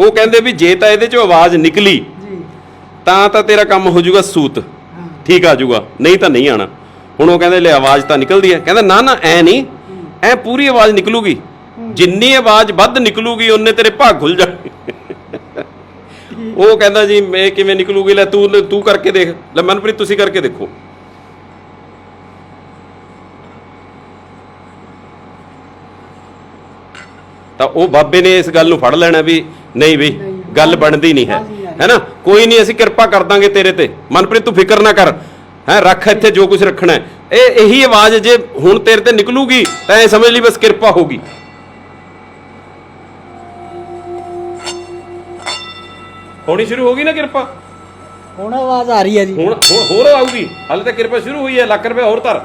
ਉਹ ਕਹਿੰਦੇ ਵੀ ਜੇ ਤਾਂ ਇਹਦੇ ਚੋਂ ਆਵਾਜ਼ ਨਿਕਲੀ ਜੀ। ਤਾਂ ਤਾਂ ਤੇਰਾ ਕੰਮ ਹੋ ਜਾਊਗਾ ਸੂਤ। ਠੀਕ ਆ ਜਾਊਗਾ ਨਹੀਂ ਤਾਂ ਨਹੀਂ ਆਣਾ। ਹੁਣ ਉਹ ਕਹਿੰਦੇ ਲੈ ਆਵਾਜ਼ ਤਾਂ ਨਿਕਲਦੀ ਹੈ। ਕਹਿੰਦਾ ਨਾ ਨਾ ਐ ਨਹੀਂ। ਐ ਪੂਰੀ ਆਵਾਜ਼ ਨਿਕਲੂਗੀ। ਜਿੰਨੀ ਆਵਾਜ਼ ਵੱਧ ਨਿਕਲੂਗੀ ਉਹਨੇ ਤੇਰੇ ਭਾਗ ਖੁੱਲ ਜਾਣਗੇ ਉਹ ਕਹਿੰਦਾ ਜੀ ਮੈਂ ਕਿਵੇਂ ਨਿਕਲੂਗੀ? ਲੈ ਤੂੰ ਤੂੰ ਕਰਕੇ ਦੇਖ। ਲੈ ਮਨਪ੍ਰੀਤ ਤੁਸੀਂ ਕਰਕੇ ਦੇਖੋ। ਤਾਂ ਉਹ ਬਾਬੇ ਨੇ ਇਸ ਗੱਲ ਨੂੰ ਫੜ ਲੈਣਾ ਵੀ ਨਹੀਂ ਵੀ ਗੱਲ ਬਣਦੀ ਨਹੀਂ ਹੈ। ਹੈਨਾ? ਕੋਈ ਨਹੀਂ ਅਸੀਂ ਕਿਰਪਾ ਕਰ ਦਾਂਗੇ ਤੇਰੇ ਤੇ। ਮਨਪ੍ਰੀਤ ਤੂੰ ਫਿਕਰ ਨਾ ਕਰ। ਹੈ ਰੱਖ ਇੱਥੇ ਜੋ ਕੁਝ ਰੱਖਣਾ ਹੈ। ਇਹ ਇਹੀ ਆਵਾਜ਼ ਜੇ ਹੁਣ ਤੇਰੇ ਤੇ ਨਿਕਲੂਗੀ ਤਾਂ ਇਹ ਸਮਝ ਲਈ ਬਸ ਕਿਰਪਾ ਹੋਗੀ ਹੋਣੀ ਸ਼ੁਰੂ ਹੋ ਗਈ ਨਾ ਕਿਰਪਾ? ਹੁਣ ਆਵਾਜ਼ ਆ ਰਹੀ ਹੈ ਜੀ। ਹੁਣ ਹੁਣ ਹੋਰ ਆਊਗੀ। ਹਾਲੇ ਤਾਂ ਕਿਰਪਾ ਸ਼ੁਰੂ ਹੋਈ ਹੈ ਲੱਖ ਰੁਪਏ ਹੋਰ ਧਰ।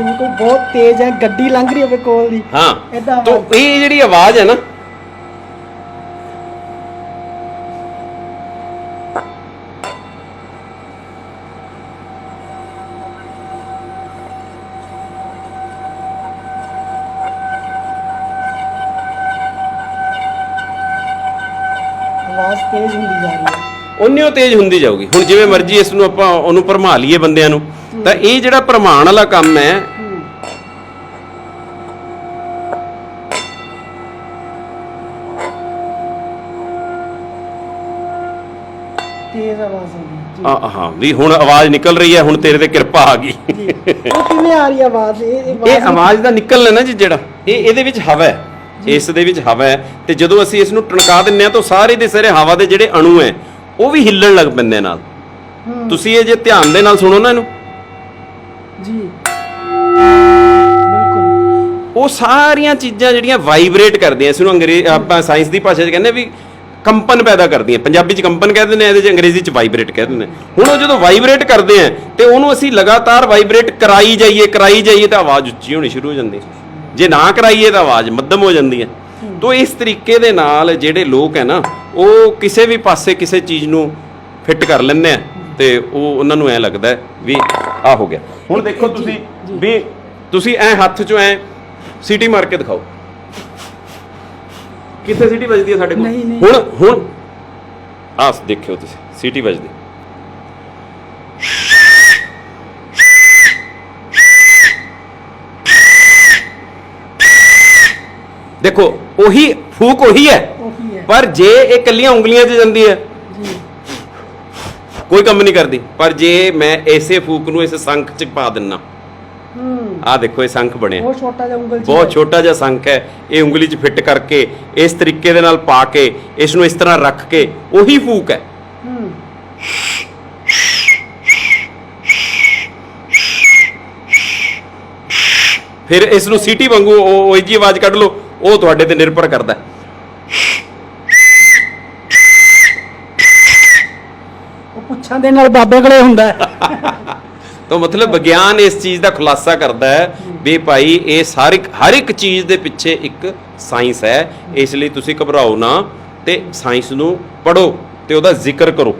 ਜਿਵੇਂ ਕੋਈ ਬਹੁਤ ਤੇਜ਼ ਹੈ ਗੱਡੀ ਲੰਘ ਰਹੀ ਹੋਵੇ ਕੋਲ ਦੀ। ਹਾਂ ਏਦਾਂ ਤਾਂ ਇਹ ਜਿਹੜੀ ਆਵਾਜ਼ ਹੈ ਨਾ ਆਵਾਜ਼ ਤੇਜ਼ ਹੁੰਦੀ ਜਾ ਰਹੀ ਹੈ। ਉਨੀ ਉਹ ਤੇਜ਼ ਹੁੰਦੀ ਜਾਊਗੀ। ਹੁਣ ਜਿਵੇਂ ਮਰਜ਼ੀ ਇਸ ਨੂੰ ਆਪਾਂ ਉਹਨੂੰ ਭਰਮਾ ਲਈਏ ਬੰਦਿਆਂ ਨੂੰ। ਤਾਂ ਇਹ ਜਿਹੜਾ ਭਰਮਾਣ ਵਾਲਾ ਕੰਮ ਹੈ ਹੂੰ ਤੇਜ਼ ਆਵਾਜ਼ ਆ ਆ ਹਾਂ ਵੀ ਹੁਣ ਆਵਾਜ਼ ਨਿਕਲ ਰਹੀ ਹੈ ਹੁਣ ਤੇਰੇ ਤੇ ਕਿਰਪਾ ਆ ਗਈ। ਉਹ ਕਿਵੇਂ ਆ ਰਹੀ ਆਵਾਜ਼? ਇਹ ਆਵਾਜ਼ ਦਾ ਨਿਕਲਣਾ ਨਾ ਜੀ ਜਿਹੜਾ ਇਹ ਇਹਦੇ ਵਿੱਚ ਹਵਾ ਹੈ ਇਸ ਦੇ ਵਿੱਚ ਹਵਾ ਹੈ ਤੇ ਜਦੋਂ ਅਸੀਂ ਇਸ ਨੂੰ ਟਣਕਾ ਦਿੰਨੇ ਆ ਤਾਂ ਸਾਰੇ ਦੇ ਸਾਰੇ ਹਵਾ ਦੇ ਜਿਹੜੇ ਅਣੂ ਹੈ ਉਹ ਵੀ ਹਿੱਲਣ ਲੱਗ ਪੈਂਦੇ ਨਾਲ। ਤੁਸੀਂ ਇਹ ਜੇ ਧਿਆਨ ਦੇ ਨਾਲ ਸੁਣੋ ਨਾ ਇਹਨੂੰ। ਜੀ। ਬਿਲਕੁਲ। ਉਹ ਸਾਰੀਆਂ ਚੀਜ਼ਾਂ ਜਿਹੜੀਆਂ ਵਾਈਬ੍ਰੇਟ ਕਰਦੀਆਂ ਇਸ ਨੂੰ ਅੰਗਰੇਜ਼ੀ ਆਪਾਂ ਸਾਇੰਸ ਦੀ ਭਾਸ਼ਾ 'ਚ ਕਹਿੰਦੇ ਵੀ ਕੰਪਨ ਪੈਦਾ ਕਰਦੀਆਂ ਪੰਜਾਬੀ 'ਚ ਕੰਪਨ ਕਹਿੰਦੇ ਨੇ ਇਹਦੇ 'ਚ ਅੰਗਰੇਜ਼ੀ 'ਚ ਵਾਈਬ੍ਰੇਟ ਕਹਿੰਦੇ ਨੇ ਹੁਣ ਉਹ ਜਦੋਂ ਵਾਈਬ੍ਰੇਟ ਕਰਦੇ ਆ ਤੇ ਉਹਨੂੰ ਅਸੀਂ ਲਗਾਤਾਰ ਵਾਈਬ੍ਰੇਟ ਕਰਾਈ ਜਾਈਏ ਕਰਾਈ ਜਾਈਏ ਤਾਂ ਆਵਾਜ਼ ਉੱਚੀ ਹੋਣੀ ਸ਼ੁਰੂ ਹੋ ਜਾਂਦੀ ਜੇ ਨਾ ਕਰਾਈਏ ਤਾਂ ਆਵਾਜ਼ ਮੱਧਮ ਹੋ ਜਾਂਦੀ ਹੈ। ਤੋਂ ਇਸ ਤਰੀਕੇ ਦੇ ਨਾਲ ਜਿਹੜੇ ਲੋਕ ਹੈ ਨਾ ਉਹ ਕਿਸੇ ਵੀ ਪਾਸੇ ਕਿਸੇ ਚੀਜ਼ ਨੂੰ ਫਿੱਟ ਕਰ ਲੈਂਦੇ ਆ ਤੇ ਉਹ ਉਹਨਾਂ ਨੂੰ ਐ ਲੱਗਦਾ ਵੀ ਆ ਹੋ ਗਿਆ। ਹੁਣ ਦੇਖੋ ਤੁਸੀਂ ਵੀ ਤੁਸੀਂ ਐ ਹੱਥ 'ਚੋਂ ਐ ਸੀਟੀ ਮਾਰ ਕੇ ਦਿਖਾਓ। ਕਿੱਥੇ ਸੀਟੀ ਵੱਜਦੀ ਹੈ ਸਾਡੇ ਕੋਲ? ਨਹੀਂ, ਨਹੀਂ। ਹੁਣ ਹੁਣ। ਆਸ ਦੇਖਿਓ ਤੁਸੀਂ ਸੀਟੀ ਵੱਜਦੀ। ਦੇਖੋ ਉਹੀ ਫੂਕ ਉਹੀ ਹੈ। ਉਹੀ ਹੈ। ਪਰ ਜੇ ਇਹ ਕੱਲੀਆਂ ਉਂਗਲੀਆਂ 'ਚ ਜਾਂਦੀ ਹੈ ਕੋਈ ਕੰਮ ਨਹੀਂ ਕਰਦੀ। ਪਰ ਜੇ ਮੈਂ ਐਸੇ ਫੂਕ ਨੂੰ ਇਸ ਸੰਖ 'ਚ ਪਾ ਦਿੰਨਾ। ਹੂੰ। ਆਹ ਦੇਖੋ ਇਹ ਸੰਖ ਬਣਿਆ। ਬਹੁਤ ਛੋਟਾ ਜਿਹਾ ਉਂਗਲ ਚ ਬਹੁਤ ਛੋਟਾ ਜਿਹਾ ਸੰਖ ਹੈ। ਇਹ ਉਂਗਲੀ 'ਚ ਫਿੱਟ ਕਰਕੇ ਇਸ ਤਰੀਕੇ ਦੇ ਨਾਲ ਪਾ ਕੇ ਇਸ ਨੂੰ ਇਸ ਤਰ੍ਹਾਂ ਰੱਖ ਕੇ ਉਹੀ ਫੂਕ ਹੈ। ਹੂੰ। ਫਿਰ ਇਸ ਨੂੰ ਸੀਟੀ ਵਾਂਗੂ ਉਹ ਉਹ ਜੀ ਆਵਾਜ਼ ਕੱਢ ਲਓ ਉਹ ਤੁਹਾਡੇ ਤੇ ਨਿਰਭਰ ਕਰਦਾ ਹੈ। ਉਹ ਦੇ ਨਾਲ ਬਾਬੇ ਕੋਲੇ ਹੁੰਦਾ ਹੈ। ਤਾਂ ਮਤਲਬ ਵਿਗਿਆਨ ਇਸ ਚੀਜ਼ ਦਾ ਖੁਲਾਸਾ ਕਰਦਾ ਹੈ ਵੀ ਭਾਈ ਇਹ ਹਰ ਹਰ ਇੱਕ ਚੀਜ਼ ਦੇ ਪਿੱਛੇ ਇੱਕ ਸਾਇੰਸ ਹੈ। ਇਸ ਲਈ ਤੁਸੀਂ ਘਬਰਾਓ ਨਾ ਤੇ ਸਾਇੰਸ ਨੂੰ ਪੜੋ ਤੇ ਉਹਦਾ ਜ਼ਿਕਰ ਕਰੋ।